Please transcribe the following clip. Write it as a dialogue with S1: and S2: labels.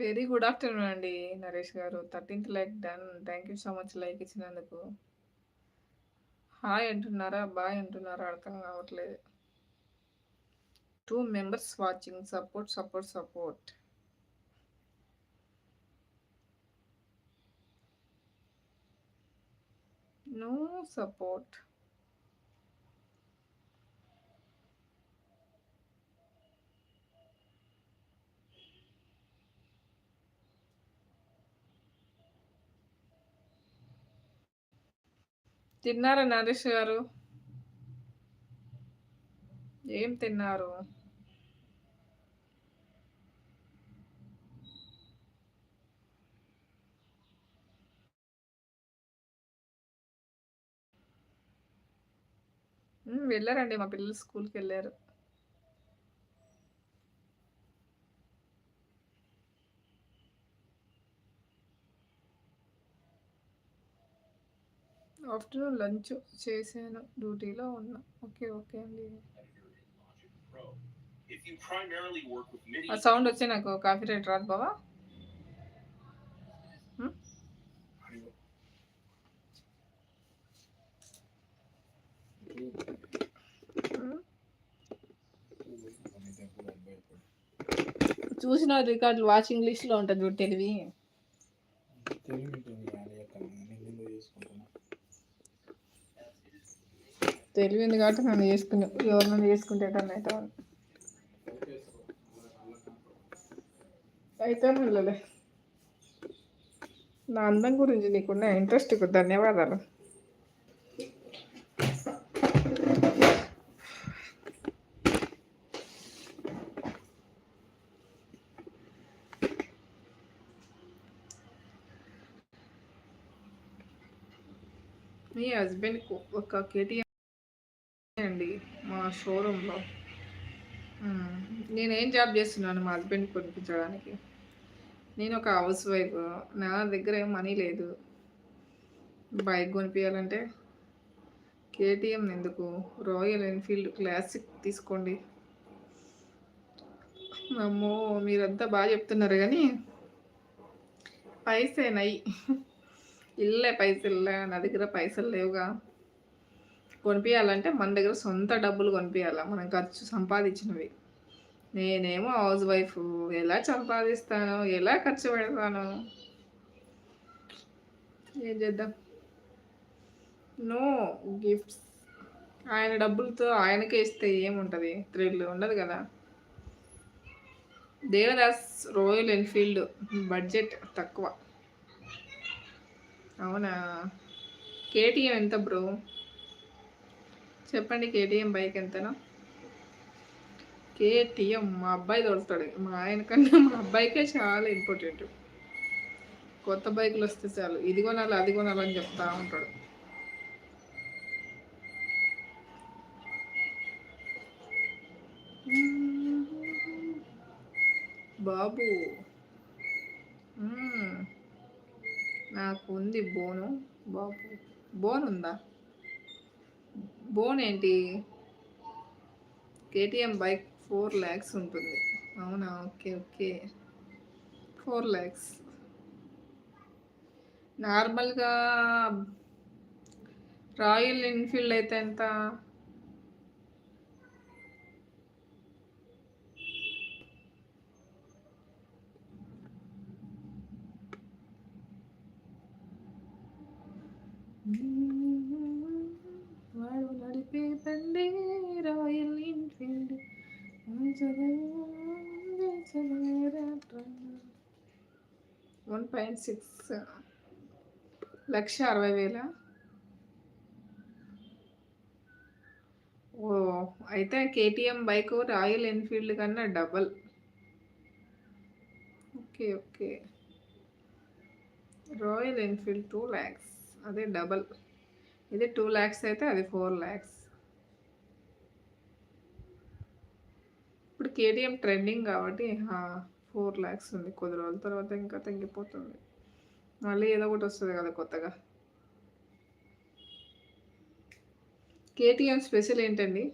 S1: Very good afternoon అండి Naresh garu. Thirteenth like done. Thank you so much like ఇచ్చినందుకు. Hi అంటున్నారా? Bye అంటున్నారా? అర్థం కావట్లేదు. Two members watching. Support support support. No support. తిన్నారా నరేష్ గారు? ఏం తిన్నారు? వెళ్ళారండి మా పిల్లలు స్కూల్కి వెళ్ళారు. ఆఫ్టర్నూన్ లంచ్ చేశాను డ్యూటీలో ఉన్నా. ఓకే ఓకే అండి. ఆ సౌండ్ వచ్చే నాకు కాఫీ రేట్ రాదు బావా. చూసిన రికార్డులు వాచింగ్ లిస్ట్లో ఉంటుంది చూడు తెలివి. తెలివింది కాబట్టి నన్ను చేసుకుని ఎవరు నన్ను చేసుకుంటే అయితే అయితే వెళ్ళలే. నా అందం గురించి నీకున్న ఇంట్రెస్ట్కు ధన్యవాదాలు. మీ హస్బెండ్ ఒక కేటీఎం అండి మా షోరూంలో. నేనేం జాబ్ చేస్తున్నాను మా హస్బెండ్ కొనిపించడానికి. నేను ఒక హౌస్ వైఫ్ నా దగ్గర ఏం మనీ లేదు. బైక్ కొనిపించాలంటే కేటీఎం ఎందుకు? రాయల్ ఎన్ఫీల్డ్ క్లాసిక్ తీసుకోండి. అమ్మో మీరంతా బాగా చెప్తున్నారు కానీ పైసేనాయి ఇల్లే పైసలు నా దగ్గర పైసలు లేవుగా. కొనిపించాలంటే మన దగ్గర సొంత డబ్బులు కొనిపించాలి మనం ఖర్చు సంపాదించినవి. నేనేమో హౌస్ వైఫ్ ఎలా సంపాదిస్తాను? ఎలా ఖర్చు పెడతాను? ఏం చేద్దాం? No gifts. ఆయన డబ్బులతో ఆయనకే ఇస్తే ఏముంటుంది? థ్రిల్ ఉండదు కదా. దేవదాస్ రాయల్ ఎన్ఫీల్డ్ బడ్జెట్ తక్కువ. అవునా? కేటీఎం ఎంత బ్రో? చెప్పండి కేటీఎం బైక్ ఎంతనో? కేటీఎం మా అబ్బాయి తోలుతాడు. మా ఆయన కన్నా మా అబ్బాయికే చాలా ఇంపార్టెంట్ కొత్త బైకులు వస్తే చాలు. ఇది కొనాలి అది కొనాలని చెప్తా ఉంటాడు. బాబు. నాకు ఉంది బోను. బాబు. బోన్ ఉందా బోన్ ఏంటి కేటీఎం బైక్ ఫోర్ ల్యాక్స్ ఉంటుంది. అవునా? Okay okay. ఫోర్ ల్యాక్స్ నార్మల్గా రాయల్ ఎన్ఫీల్డ్ అయితే ఎంత? వాడు వన్ పాయింట్ సిక్స్ లక్ష అరవై వేల. ఓ అయితే కేటీఎం బైక్ రాయల్ ఎన్ఫీల్డ్ కన్నా double. Okay okay. Royal Enfield two lakhs అదే డబల్. ఇది టూ ల్యాక్స్ అయితే అది ఫోర్ ల్యాక్స్ ఇప్పుడు కేటీఎం ట్రెండింగ్ కాబట్టి ఫోర్ ల్యాక్స్ ఉంది. కొద్ది రోజుల తర్వాత ఇంకా తగ్గిపోతుంది. మళ్ళీ ఏదో ఒకటి వస్తుంది కదా కొత్తగా. కేటీఎం స్పెషల్ ఏంటండి?